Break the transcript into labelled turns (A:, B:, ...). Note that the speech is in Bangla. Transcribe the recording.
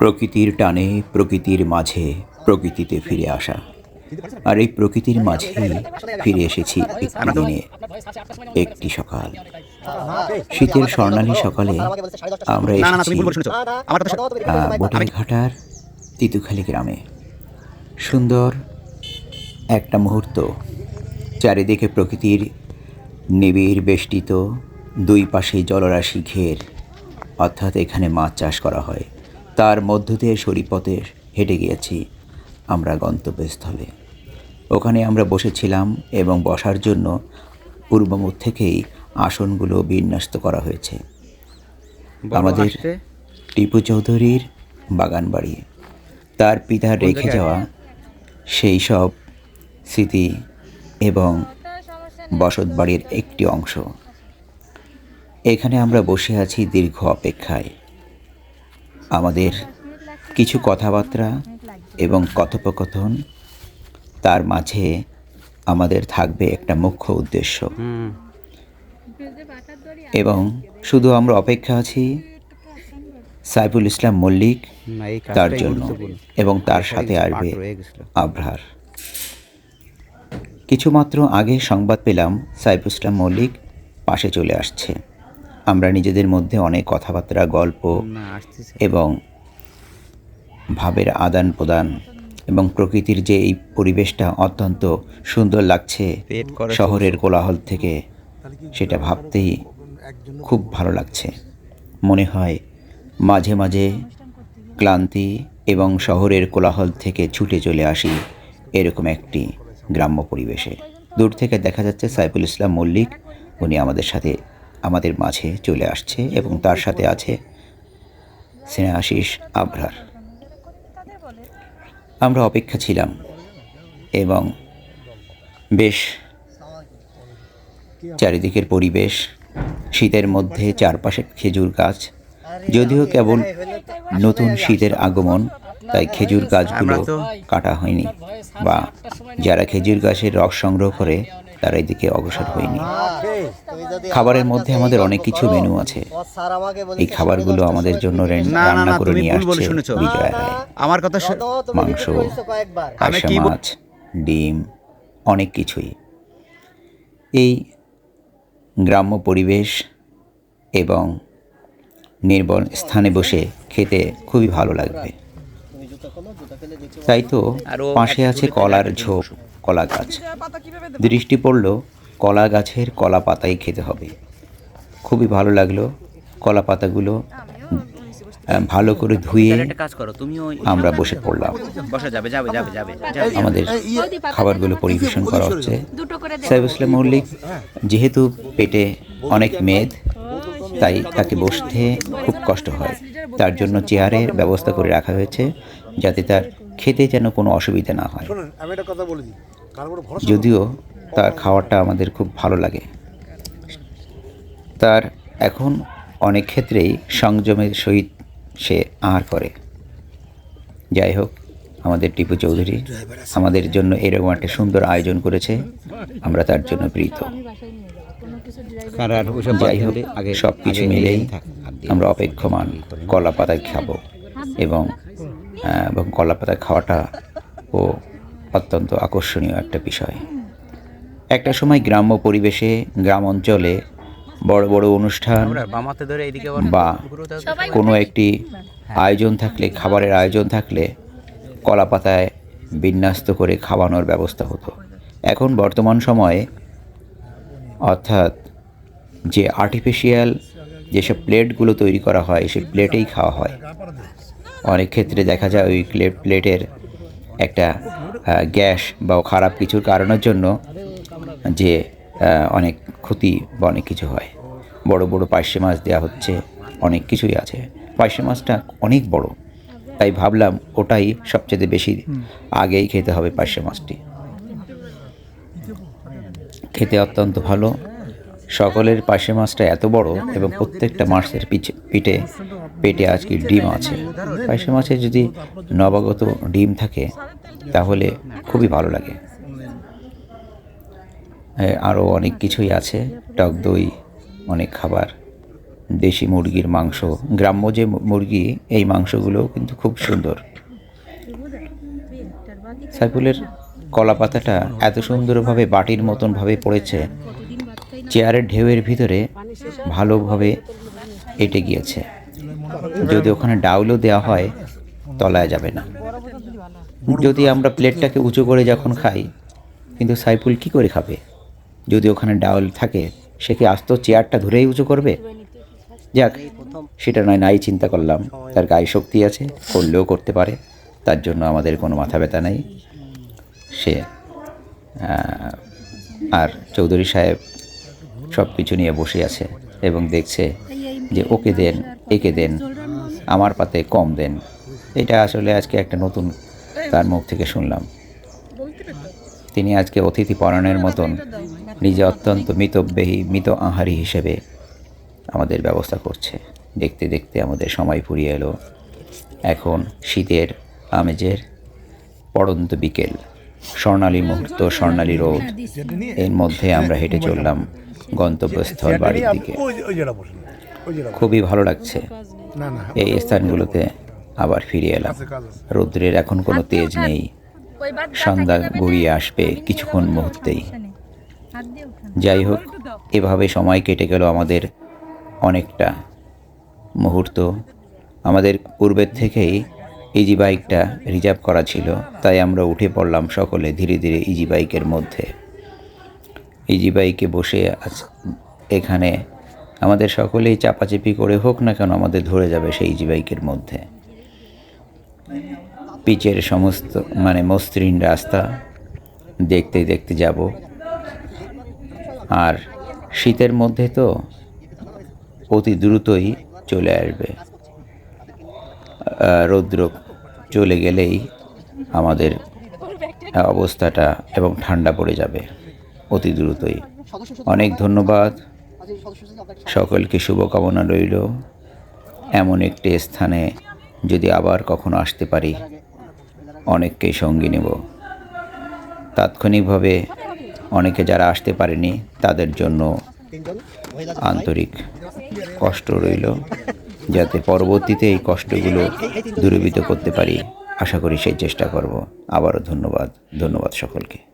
A: প্রকৃতির টানে প্রকৃতির মাঝে প্রকৃতিতে ফিরে আসা। আর এই প্রকৃতির মাঝেই ফিরে এসেছি একটি দিনে একটি সকাল। শীতের স্বর্ণালী সকালে আমরা এসেছি ঘাটার তিতুখালি গ্রামে। সুন্দর একটা মুহূর্ত চারিদিকে প্রকৃতির নিবিড় বেষ্টিত দুই পাশে জলরাশি ঘের অর্থাৎ এখানে মাছ চাষ করা হয়। তার মধ্য দিয়ে সরিপথে হেঁটে গিয়েছি আমরা গন্তব্যস্থলে। ওখানে আমরা বসেছিলাম এবং বসার জন্য পূর্বমুখ থেকেই আসনগুলো বিন্যস্ত করা হয়েছে। আমাদের টিপু চৌধুরীর বাগান বাড়ি। তার পিতা রেখে যাওয়া সেই সব স্মৃতি এবং বসত বাড়ির একটি অংশ। এখানে আমরা বসে আছি দীর্ঘ অপেক্ষায়। আমাদের কিছু কথাবার্তা এবং কথোপকথন তার মাঝে আমাদের থাকবে একটা মুখ্য উদ্দেশ্য। এবং শুধু আমরা অপেক্ষা আছি সাইফুল ইসলাম মল্লিক তার জন্য এবং তার সাথে আসবে আবরার। কিছুমাত্র আগে সংবাদ পেলাম সাইফুল ইসলাম মল্লিক পাশে চলে আসছে। আমরা নিজেদের মধ্যে অনেক কথাবার্তা গল্প এবং ভাবের আদান প্রদান এবং প্রকৃতির যে এই পরিবেশটা অত্যন্ত সুন্দর লাগছে শহরের কোলাহল থেকে সেটা ভাবতেই খুব ভালো লাগছে। মনে হয় মাঝে মাঝে ক্লান্তি এবং শহরের কোলাহল থেকে ছুটে চলে আসি এরকম একটি গ্রাম্য পরিবেশে। দূর থেকে দেখা যাচ্ছে সাইফুল ইসলাম মল্লিক উনি আমাদের সাথে আমাদের মাঝে চলে আসছে এবং তার সাথে আছে স্নেহাশিস আবরার। আমরা অপেক্ষা ছিলাম এবং বেশ চারিদিকের পরিবেশ শীতের মধ্যে চারপাশে খেজুর গাছ যদিও কেবল নতুন শীতের আগমন তাই খেজুর গাছগুলো কাটা হয়নি। বা যারা খেজুর গাছের রস সংগ্রহ করে তারা এদিকে অগ্রসর হয়নি। খাবারের মধ্যে আমাদের অনেক কিছু মেনু আছে। এই খাবারগুলো আমাদের জন্য রান্না করে নিয়ে আসছে বিজয় রায়।
B: আমার কথা
A: মাংস
B: আমি
A: কাঁসা মাছ ডিম অনেক কিছুই। এই গ্রাম্য পরিবেশ এবং নির্বল স্থানে বসে খেতে খুবই ভালো লাগবে। তাই তো
B: আরও
A: পাশে আছে কলার ঝোপ। কলা গাছ দৃষ্টি পড়ল কলা গাছের কলা পাতাই খেতে হবে। খুবই ভালো লাগল কলা পাতাগুলো। ভালো করে ধুয়ে
B: কাজ করো তুমি
A: আমরা বসে পড়লাম।
B: বসা যাবে যাবে যাবে যাবে যাবে।
A: আমাদের খাবারগুলো পরিবেশন করা হচ্ছে। সাহেব ইসলাম মল্লিক যেহেতু পেটে অনেক মেদ তাই তাকে বসতে খুব কষ্ট হয়। তার জন্য চেয়ারের ব্যবস্থা করে রাখা হয়েছে যাতে তার খেতে যেন কোনো অসুবিধা না হয়।
C: আমি একটা কথা বলে দিই।
A: যদিও তার খাওয়াটা আমাদের খুব ভালো লাগে। তার এখন অনেক ক্ষেত্রেই সংযমের সহিত সে আহার করে। যাই হোক, আমাদের টিপু চৌধুরী আমাদের জন্য এরকম একটা সুন্দর আয়োজন করেছে। আমরা তার জন্য প্রীত। যাই হোক সব কিছু মিলেই। আমরা অপেক্ষমান কলা পাতা খাব এবং এবং কলা পাতা খাওয়াটা ও অত্যন্ত আকর্ষণীয় একটা বিষয়। একটা সময় গ্রাম্য পরিবেশে গ্রাম অঞ্চলে বড় বড় অনুষ্ঠান বা কোনো একটি আয়োজন থাকলে খাবারের আয়োজন থাকলে কলা পাতায় বিন্যস্ত করে খাওয়ানোর ব্যবস্থা হতো। এখন বর্তমান সময়ে অর্থাৎ যে আর্টিফিশিয়াল যেসব প্লেটগুলো তৈরি করা হয় সেই প্লেটেই খাওয়া হয়। অনেক ক্ষেত্রে দেখা যায় ওই প্লেট প্লেটের একটা গ্যাস বা খারাপ কিছুর কারণের জন্য যে অনেক ক্ষতি বা অনেক কিছু হয়। বড় বড় পার্শে মাছ দেওয়া হচ্ছে, অনেক কিছুই আছে। পার্শে মাছটা অনেক বড়। তাই ভাবলাম ওটাই সবচেয়ে বেশি আগেই খেতে হবে পার্শে মাছটি। খেতে অত্যন্ত ভালো। সকলের পাশে মাছটা এত বড় এবং প্রত্যেকটা মাছের পিছে, পিঠে, পেটে আজকে ডিম আছে। পাশে মাছে যদি নবাগত ডিম থাকে তাহলে খুবই ভালো লাগে। আরও অনেক কিছুই আছে, টক দই, অনেক খাবার, দেশি মুরগির মাংস, গ্রাম্য যে মুরগি, এই মাংসগুলোও কিন্তু খুব সুন্দর। সাইফুলের কলা পাতাটা এত সুন্দরভাবে বাটির মতনভাবে পড়েছে, চেয়ারের ঢেউয়ের ভিতরে ভালোভাবে এঁটে গিয়েছে। যদি ওখানে ডাউলও দেওয়া হয়, তলায় যাবে না। যদি আমরা প্লেটটাকে উঁচু করে যখন খাই, কিন্তু সাইফুল কি করে খাবে? যদি ওখানে ডাউল থাকে, সে কি আস্ত চেয়ারটা ধরেই উঁচু করবে? যাক, সেটা নয়, নাই চিন্তা করলাম। তার গায়ে শক্তি আছে, করলেও করতে পারে। তার জন্য আমাদের কোনো মাথা ব্যথা নেই। সে আর চৌধুরী সাহেব সব কিছু নিয়ে বসে আছে এবং দেখছে যে ওকে দেন, একে দেন, আমার পাতে কম দেন। এটা আসলে আজকে একটা নতুন তার মুখ থেকে শুনলাম। তিনি আজকে অতিথি পরায়ণের মতন নিজে অত্যন্ত মিতব্যয়ী মিত আহারি হিসেবে আমাদের ব্যবস্থা করছে। দেখতে দেখতে আমাদের সময় ফুরিয়ে এলো। এখন শীতের আমেজের পড়ন্ত বিকেল। স্বর্ণালী মুহূর্ত স্বর্ণালী রোদ। এর মধ্যে আমরা হেঁটে চললাম গন্তব্যস্থল বাড়ির দিকে। খুবই ভালো লাগছে। এই স্থানগুলোতে আবার ফিরে এলাম। রৌদ্রের এখন কোনো তেজ নেই। সন্ধ্যা গড়িয়ে আসবে কিছুক্ষণ মুহূর্তেই। যাই হোক এভাবে সময় কেটে গেল আমাদের অনেকটা মুহূর্ত। আমাদের পূর্বের থেকেই ইজি বাইকটা রিজার্ভ করা ছিল তাই আমরা উঠে পড়লাম সকলে ধীরে ধীরে ইজি বাইকের মধ্যে। ইজি বাইকে বসে এখানে আমাদের সকলেই চাপাচাপি করে হোক না কেন আমাদের ধরে যাবে সেই ইজি বাইকের মধ্যে। পিচের সমস্ত মানে মসৃণ রাস্তা দেখতে দেখতে যাব। আর শীতের মধ্যে তো অতি দ্রুতই চলে আসবে। রৌদ্র চলে গেলেই আমাদের অবস্থাটা এবং ঠান্ডা পড়ে যাবে অতি দ্রুতই। অনেক ধন্যবাদ। সকলকে শুভকামনা রইল। এমন একটি স্থানে যদি আবার কখনো আসতে পারি, অনেককেই সঙ্গী নেব। তাৎক্ষণিকভাবে অনেকে যারা আসতে পারেনি, তাদের জন্য আন্তরিক কষ্ট রইল, যাতে পরবর্তীতে এই কষ্টগুলো দূরীভূত করতে পারি। আশা করি সেই চেষ্টা করব। আবারও ধন্যবাদ। ধন্যবাদ সকলকে।